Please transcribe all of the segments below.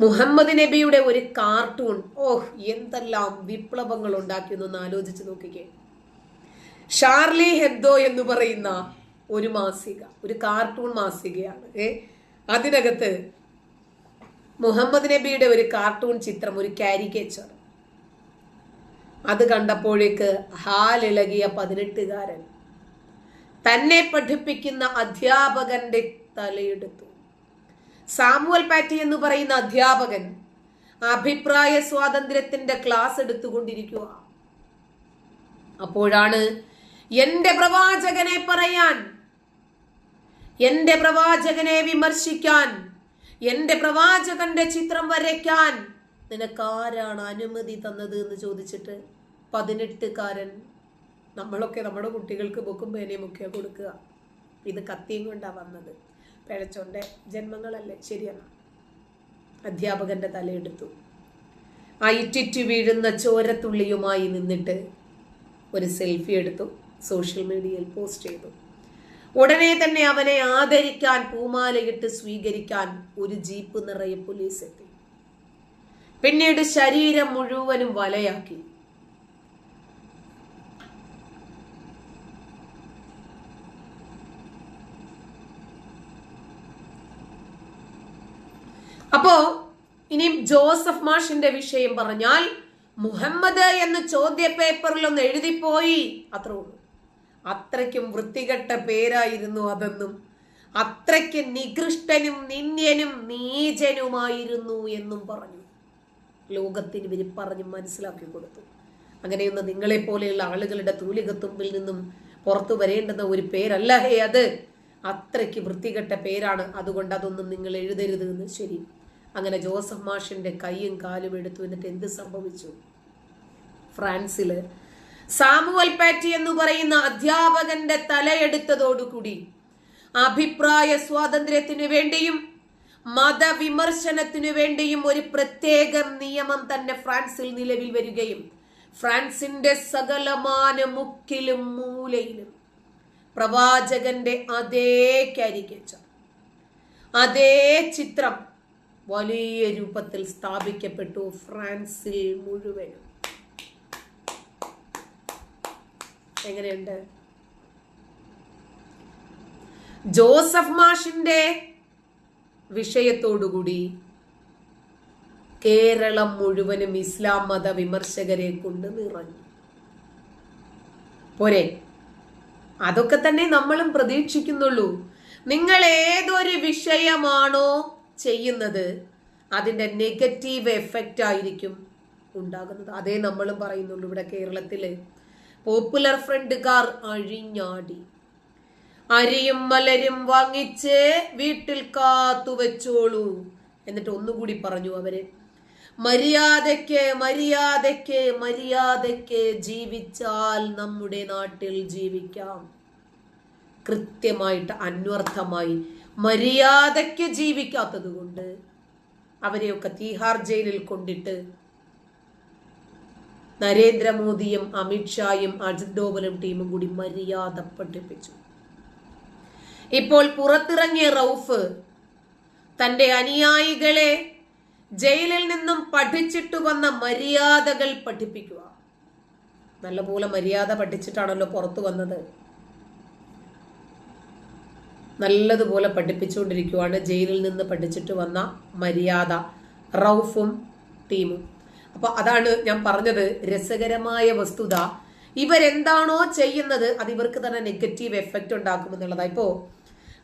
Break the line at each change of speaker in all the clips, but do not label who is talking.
മുഹമ്മദ് നബിയുടെ ഒരു കാർട്ടൂൺ. ഓഹ് എന്തെല്ലാം വിപ്ലവങ്ങൾ ഉണ്ടാക്കിയെന്നൊന്ന് ആലോചിച്ച് നോക്കിക്കേ. ഷാർലി ഹെബ്ദോ എന്ന് പറയുന്ന ഒരു മാസിക ഒരു കാർട്ടൂൺ മാസികയാണ്. ഏ അതിനകത്ത് മുഹമ്മദ് നബിയുടെ ഒരു കാർട്ടൂൺ ചിത്രം ഒരു കാരിക്കേച്ചർ. അത് കണ്ടപ്പോഴേക്ക് ഹാലിളകിയ പതിനെട്ടുകാരൻ തന്നെ പഠിപ്പിക്കുന്ന അധ്യാപകന്റെ തലയെടുത്തു. സാമുവൽ പാറ്റി എന്ന് പറയുന്ന അധ്യാപകൻ അഭിപ്രായ സ്വാതന്ത്ര്യത്തിന്റെ ക്ലാസ് എടുത്തുകൊണ്ടിരിക്കുക. അപ്പോഴാണ് എന്റെ പ്രവാചകനെ പറയാൻ എന്റെ പ്രവാചകനെ വിമർശിക്കാൻ എന്റെ പ്രവാചകന്റെ ചിത്രം വരയ്ക്കാൻ നിനക്കാരാണ് അനുമതി തന്നത് എന്ന് ചോദിച്ചിട്ട് പതിനെട്ടുകാരൻ നമ്മളൊക്കെ നമ്മുടെ കുട്ടികൾക്ക് ബുക്കും പേനയും ഒക്കെ കൊടുക്കുക. ഇത് കത്തിയും കൊണ്ടാണ് വന്നത്. പിഴച്ചോന്റെ ജന്മങ്ങളല്ലേ? ശരിയാണ്. അധ്യാപകന്റെ തലയെടുത്തു. ആ വീഴുന്ന ചോരത്തുള്ളിയുമായി നിന്നിട്ട് ഒരു സെൽഫി എടുത്തു. സോഷ്യൽ മീഡിയയിൽ പോസ്റ്റ് ചെയ്തു. ഉടനെ തന്നെ അവനെ ആദരിക്കാൻ പൂമാലയിട്ട് സ്വീകരിക്കാൻ ഒരു ജീപ്പ് നിറയെ പോലീസ് എത്തി. പിന്നീട് ശരീരം മുഴുവനും വലയാക്കി. അപ്പോ ഇനിയും ജോസഫ് മാഷിന്റെ വിഷയം പറഞ്ഞാൽ മുഹമ്മദ് എന്ന് ചോദ്യ പേപ്പറിൽ ഒന്ന് എഴുതിപ്പോയി. അത്ര ഉള്ളൂ. അത്രയ്ക്കും വൃത്തികെട്ട പേരായിരുന്നു അതെന്നും അത്രയ്ക്ക് നികൃഷ്ടനും നിന്ദ്യനും നീചനുമായിരുന്നു എന്നും പറഞ്ഞു. ലോകത്തിന് ഇവർ പറഞ്ഞ് മനസ്സിലാക്കി കൊടുത്തു. അങ്ങനെയൊന്നും നിങ്ങളെ പോലെയുള്ള ആളുകളുടെ തൂലികത്തുമ്പിൽ നിന്നും പുറത്തു വരേണ്ടുന്ന ഒരു പേരല്ല ഹേ അത്. അത്രയ്ക്ക് വൃത്തികെട്ട പേരാണ്. അതുകൊണ്ട് അതൊന്നും നിങ്ങൾ എഴുതരുത് എന്ന് ശരി. അങ്ങനെ ജോസഫ് മാഷിന്റെ കൈയും കാലും എടുത്തു എന്നിട്ട് എന്ത് സംഭവിച്ചു? ഫ്രാൻസിൽ. സാമുവൽ പാറ്റി എന്ന് പറയുന്ന അധ്യാപകന്റെ തലയെടുത്തതോടുകൂടി അഭിപ്രായ സ്വാതന്ത്ര്യത്തിനു വേണ്ടിയും മതവിമർശനത്തിനു വേണ്ടിയും ഒരു പ്രത്യേക നിയമം തന്നെ ഫ്രാൻസിൽ നിലവിൽ വരികയും ഫ്രാൻസിന്റെ സകലമാന മുക്കിലും മൂലയിലും പ്രവാചകന്റെ അതേ കാരിക്കേച്ചർ അതേ ചിത്രം വലിയ രൂപത്തിൽ സ്ഥാപിക്കപ്പെട്ടു ഫ്രാൻസിൽ മുഴുവനും. എങ്ങനെയുണ്ട്? ജോസഫ് മാഷിന്റെ വിഷയത്തോടുകൂടി കേരളം മുഴുവനും ഇസ്ലാം മത വിമർശകരെ കൊണ്ട് നിറഞ്ഞു. പോരെ? അതൊക്കെ തന്നെ നമ്മളും പ്രതീക്ഷിക്കുന്നുള്ളൂ. നിങ്ങൾ ഏതൊരു വിഷയമാണോ ചെയ്യുന്നത് അതിന്റെ നെഗറ്റീവ് എഫക്റ്റ് ആയിരിക്കും ഉണ്ടാകുന്നത്. അതേ നമ്മളും പറയുന്നുള്ളൂ ഇവിടെ കേരളത്തിൽ പോപ്പുലർ ഫ്രണ്ടുകാർ അഴിഞ്ഞാടി. അരിയും മലരും വാങ്ങിച്ച് വീട്ടിൽ കാത്തു വെച്ചോളൂ. എന്നിട്ട് ഒന്നുകൂടി പറഞ്ഞു അവർ. മര്യാദയ്ക്ക് മര്യാദയ്ക്ക് മര്യാദയ്ക്ക് ജീവിച്ചാൽ നമ്മുടെ നാട്ടിൽ ജീവിക്കാം. കൃത്യമായിട്ട് അന്വർത്ഥമായി മര്യാദയ്ക്ക് ജീവിക്കാത്തത് കൊണ്ട് അവരെയൊക്കെ തീഹാർ ജയിലിൽ കൊണ്ടിട്ട് നരേന്ദ്രമോദിയും അമിത്ഷായും അജിത് ഡോവലും ടീമും കൂടി മര്യാദ പഠിപ്പിച്ചു. ഇപ്പോൾ പുറത്തിറങ്ങിയ റൌഫ് തന്റെ അനുയായികളെ ജയിലിൽ നിന്നും പഠിച്ചിട്ട് വന്ന മര്യാദകൾ പഠിപ്പിക്കുക. നല്ലപോലെ മര്യാദ പഠിച്ചിട്ടാണല്ലോ പുറത്തു വന്നത്. നല്ലതുപോലെ പഠിപ്പിച്ചുകൊണ്ടിരിക്കുവാണ്. ജയിലിൽ നിന്ന് പഠിച്ചിട്ട് വന്ന മര്യാദ റൌഫും ടീമും. അപ്പൊ അതാണ് ഞാൻ പറഞ്ഞത് രസകരമായ വസ്തുത. ഇവരെന്താണോ ചെയ്യുന്നത് അത് ഇവർക്ക് തന്നെ നെഗറ്റീവ് എഫക്റ്റ് ഉണ്ടാക്കുമെന്നുള്ളതാ ഇപ്പോ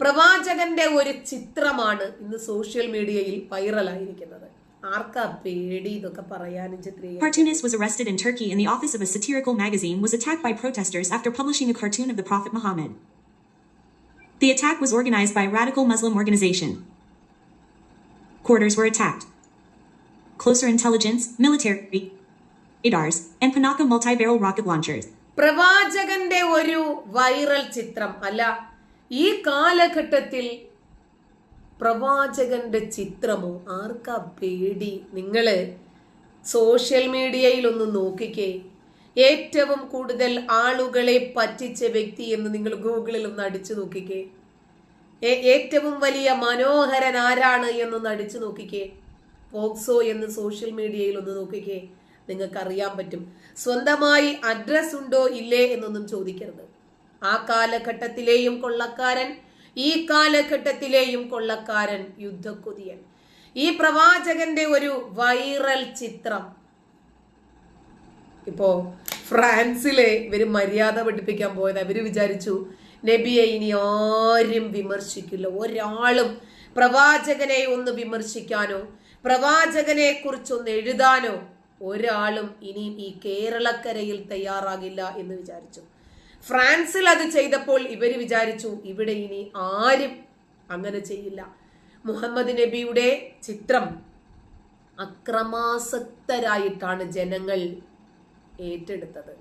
പ്രവാചകന്റെ ഒരു ചിത്രമാണ് ഇന്ന് സോഷ്യൽ മീഡിയയിൽ വൈറലായിരിക്കുന്നത് ആർക്കാ പേടി ഇതൊക്കെ പറയാനും
Cartoonist was arrested in Turkey and the office of a satirical magazine was attacked by protesters after publishing a cartoon of the Prophet Muhammad. The attack was organized by a radical Muslim organization. Quarters were attacked. Closer intelligence, military, radars, and Panaka multi-barrel rocket launchers.
പ്രവാചകന്റെ ഒരു viral ചിത്രം അല്ല ഈ കാലഘട്ടത്തിൽ പ്രവാചകന്റെ ചിത്രമോ ആർക്കാ പേടി നിങ്ങൾ സോഷ്യൽ മീഡിയയിലൊന്ന് നോക്കിക്കേ ഏറ്റവും കൂടുതൽ ആളുകളെ പറ്റിച്ച വ്യക്തി എന്ന് നിങ്ങൾ ഗൂഗിളിൽ ഒന്ന് അടിച്ചു നോക്കിക്കേ. ഏറ്റവും വലിയ മനോഹരൻ ആരാണ് എന്നൊന്ന് അടിച്ചു നോക്കിക്കേ. പോക്സോ എന്ന് സോഷ്യൽ മീഡിയയിൽ ഒന്ന് നോക്കിക്കേ. നിങ്ങൾക്ക് അറിയാൻ പറ്റും. സ്വന്തമായി അഡ്രസ് ഉണ്ടോ ഇല്ലേ എന്നൊന്നും ചോദിക്കരുത്. ആ കാലഘട്ടത്തിലെയും കൊള്ളക്കാരൻ ഈ കാലഘട്ടത്തിലെയും കൊള്ളക്കാരൻ യുദ്ധക്കൊതിയൻ. ഈ പ്രവാചകന്റെ ഒരു വൈറൽ ചിത്രം. ഇപ്പോ ഫ്രാൻസിലെ ഇവർ മര്യാദ പഠിപ്പിക്കാൻ പോയത്. അവർ വിചാരിച്ചു നബിയെ ഇനി ആരും വിമർശിക്കില്ല. ഒരാളും പ്രവാചകനെ ഒന്ന് വിമർശിക്കാനോ പ്രവാചകനെ കുറിച്ചൊന്ന് എഴുതാനോ ഒരാളും ഇനിയും ഈ കേരളക്കരയിൽ തയ്യാറാകില്ല എന്ന് വിചാരിച്ചു. ഫ്രാൻസിൽ അത് ചെയ്തപ്പോൾ ഇവർ വിചാരിച്ചു ഇവിടെ ഇനി ആരും അങ്ങനെ ചെയ്യില്ല. മുഹമ്മദ് നബിയുടെ ചിത്രം അക്രമാസക്തരായിട്ടാണ് ജനങ്ങൾ ഏറ്റെടുത്തത്.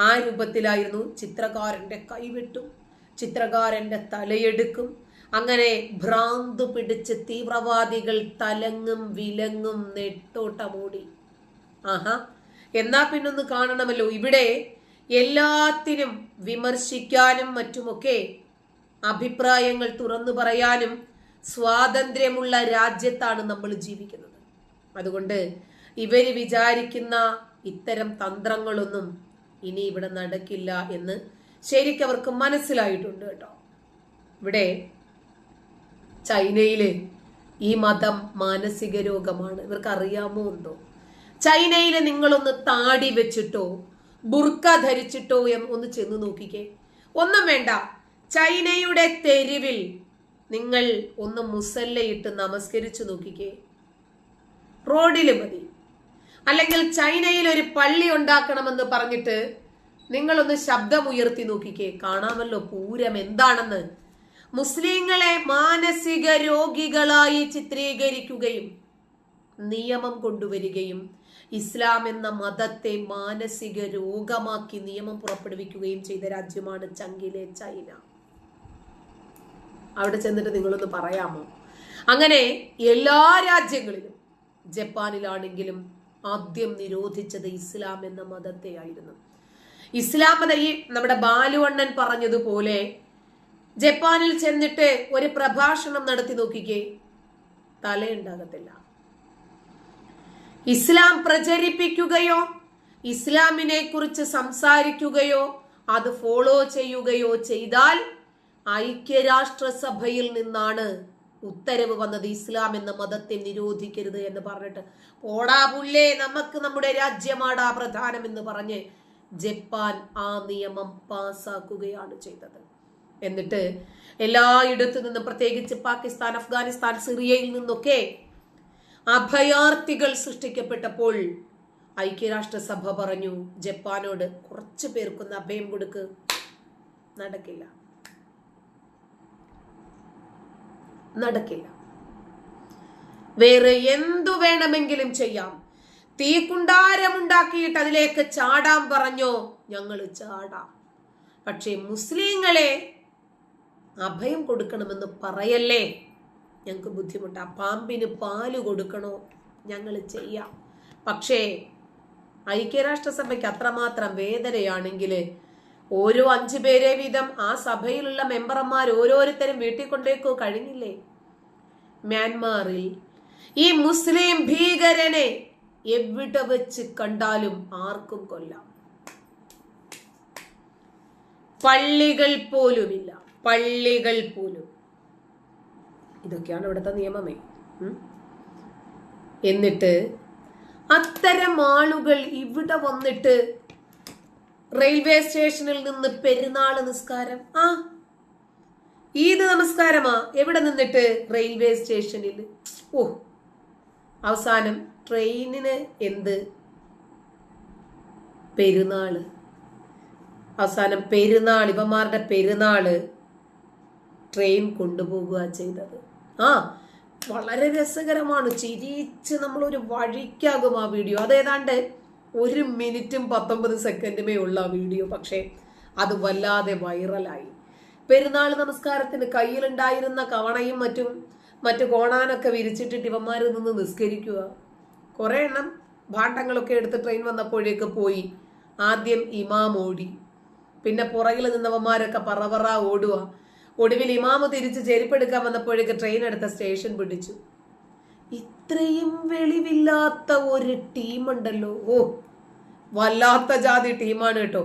ആ രൂപത്തിലായിരുന്നു ചിത്രകാരന്റെ കൈവെട്ടും ചിത്രകാരന്റെ തലയെടുക്കും. അങ്ങനെ ഭ്രാന്ത് പിടിച്ച് തീവ്രവാദികൾ തലങ്ങും വിലങ്ങും നെട്ടോട്ടമോടി. ആഹാ എന്നാ പിന്നൊന്ന് കാണണമല്ലോ. ഇവിടെ എല്ലാത്തിനും വിമർശിക്കാനും മറ്റുമൊക്കെ അഭിപ്രായങ്ങൾ തുറന്നു പറയാനും സ്വാതന്ത്ര്യമുള്ള രാജ്യത്താണ് നമ്മൾ ജീവിക്കുന്നത്. അതുകൊണ്ട് ഇവർ വിചാരിക്കുന്ന ഇത്തരം തന്ത്രങ്ങളൊന്നും ഇനി ഇവിടെ നടക്കില്ല എന്ന് ശരിക്കും അവർക്ക് മനസ്സിലായിട്ടുണ്ട് കേട്ടോ. ഇവിടെ ചൈനയിലെ ഈ മതം മാനസിക രോഗമാണ്. ഇവർക്ക് അറിയാമോ ഉണ്ടോ ചൈനയിൽ നിങ്ങളൊന്ന് താടി വെച്ചിട്ടോ ബുർക്ക ധരിച്ചിട്ടോ എന്ന് ഒന്ന് ചെന്ന് നോക്കിക്കേ. ഒന്നും വേണ്ട. ചൈനയുടെ തെരുവിൽ നിങ്ങൾ ഒന്ന് മുസല്ലയിട്ട് നമസ്കരിച്ചു നോക്കിക്കേ. റോഡിൽ മതി. അല്ലെങ്കിൽ ചൈനയിൽ ഒരു പള്ളി ഉണ്ടാക്കണമെന്ന് പറഞ്ഞിട്ട് നിങ്ങളൊന്ന് ശബ്ദമുയർത്തി നോക്കിക്കേ. കാണാമല്ലോ പൂരം എന്താണെന്ന്. മുസ്ലിങ്ങളെ മാനസിക രോഗികളായി ചിത്രീകരിക്കുകയും നിയമം കൊണ്ടുവരികയും ഇസ്ലാം എന്ന മതത്തെ മാനസിക രോഗമാക്കി നിയമം പുറപ്പെടുവിക്കുകയും ചെയ്ത രാജ്യമാണ് ചങ്കിലെ ചൈന. അവിടെ ചെന്നിട്ട് നിങ്ങളൊന്ന് പറയാമോ? അങ്ങനെ എല്ലാ രാജ്യങ്ങളിലും ജപ്പാനിലാണെങ്കിലും ആദ്യം നിരോധിച്ചത് ഇസ്ലാം എന്ന മതത്തെ ആയിരുന്നു. ഇസ്ലാം മത ഈ നമ്മുടെ ബാലുവണ്ണൻ പറഞ്ഞതുപോലെ ജപ്പാനിൽ ചെന്നിട്ട് ഒരു പ്രഭാഷണം നടത്തി നോക്കിക്കേ തലയുണ്ടാകത്തില്ല. ഇസ്ലാം പ്രചരിപ്പിക്കുകയോ ഇസ്ലാമിനെ കുറിച്ച് സംസാരിക്കുകയോ അത് ഫോളോ ചെയ്യുകയോ ചെയ്താൽ ഐക്യരാഷ്ട്രസഭയിൽ നിന്നാണ് ഉത്തരവ് വന്നത് ഇസ്ലാം എന്ന മതത്തെ നിരോധിക്കരുത് എന്ന് പറഞ്ഞിട്ട്. പോടാ പുല്ലേ നമുക്ക് നമ്മുടെ രാജ്യമാടാ പ്രധാനം എന്ന് പറഞ്ഞ് ജപ്പാൻ ആ നിയമം പാസാക്കുകയാണ് ചെയ്തത്. എന്നിട്ട് എല്ലായിടത്തു നിന്നും പ്രത്യേകിച്ച് പാകിസ്ഥാൻ അഫ്ഗാനിസ്ഥാൻ സിറിയയിൽ നിന്നൊക്കെ അഭയാർത്ഥികൾ സൃഷ്ടിക്കപ്പെട്ടപ്പോൾ ഐക്യരാഷ്ട്രസഭ പറഞ്ഞു ജപ്പാനോട് കുറച്ച് പേർക്കൊന്ന് അഭയം കൊടുക്ക്. നടക്കില്ല. നടക്കില്ല. വേറെ എന്തു വേണമെങ്കിലും ചെയ്യാം. തീക്കുണ്ടാരമുണ്ടാക്കിയിട്ട് അതിലേക്ക് ചാടാൻ പറഞ്ഞോ? ഞങ്ങൾ ചാടാം. പക്ഷേ മുസ്ലിങ്ങളെ അഭയം കൊടുക്കണമെന്ന് പറയല്ലേ? ഞങ്ങൾക്ക് ബുദ്ധിമുട്ട്. പാമ്പിന് പാൽ കൊടുക്കണോ? ഞങ്ങൾ ചെയ്യാം. പക്ഷേ ഐക്യരാഷ്ട്രസഭയ്ക്ക് അത്രമാത്രം വേദനയാണെങ്കിൽ ഓരോ അഞ്ചു പേരെ വീതം ആ സഭയിലുള്ള മെമ്പർമാർ ഓരോരുത്തരും വീട്ടിൽ കൊണ്ടേക്കോ കഴിഞ്ഞില്ലേ? മ്യാൻമാറിൽ ഈ മുസ്ലിം ഭീകരനെ എവിടെ വെച്ച് കണ്ടാലും ആർക്കും കൊല്ലാം. പള്ളികൾ പോലുമില്ല. പള്ളികൾ പോലും. ഇതൊക്കെയാണ് ഇവിടുത്തെ നിയമമേ. എന്നിട്ട് അത്തരം ആളുകൾ ഇവിടെ വന്നിട്ട് റെയിൽവേ സ്റ്റേഷനിൽ നിന്ന് പെരുന്നാൾ നിസ്കാരം. ആ ഈദ് നമസ്കാരമാ. എവിടെ നിന്നിട്ട് റെയിൽവേ സ്റ്റേഷനിൽ? ഓ അവസാനം ട്രെയിനിന് എന്ത്? പെരുന്നാൾ അവസാനം പെരുന്നാൾ ഇവന്മാരുടെ പെരുന്നാൾ ട്രെയിൻ കൊണ്ടുപോകുക ചെയ്തത്. ആ വളരെ രസകരമാണ്. ചിരിച്ച് നമ്മളൊരു വഴിക്കാകും ആ വീഡിയോ. അതേതാണ്ട് ഒരു മിനിറ്റും പത്തൊമ്പത് സെക്കൻഡുമേ ഉള്ള വീഡിയോ പക്ഷേ അത് വല്ലാതെ വൈറലായി. പെരുന്നാൾ നമസ്കാരത്തിന് കയ്യിലുണ്ടായിരുന്ന കവണയും മറ്റും മറ്റു കോണാനൊക്കെ വിരിച്ചിട്ടിട്ട് ഇവന്മാരിൽ നിന്ന് നിസ്കരിക്കുക. കുറേ എണ്ണം ഭാണ്ഡങ്ങളൊക്കെ എടുത്ത് ട്രെയിൻ വന്നപ്പോഴേക്ക് പോയി ആദ്യം ഇമാം ഓടി. പിന്നെ പുറകിൽ നിന്നവന്മാരൊക്കെ പറവറ ഓടുക. ഒടുവിൽ ഇമാമ് തിരിച്ച് ചെരുപ്പെടുക്കാൻ വന്നപ്പോഴേക്ക് ട്രെയിൻ എടുത്ത സ്റ്റേഷൻ പിടിച്ചു. ഇത്രയും വെളിവില്ലാത്ത ഒരു ടീമുണ്ടല്ലോ ഓ വല്ലാത്ത ജാതി ടീമാണ് കേട്ടോ.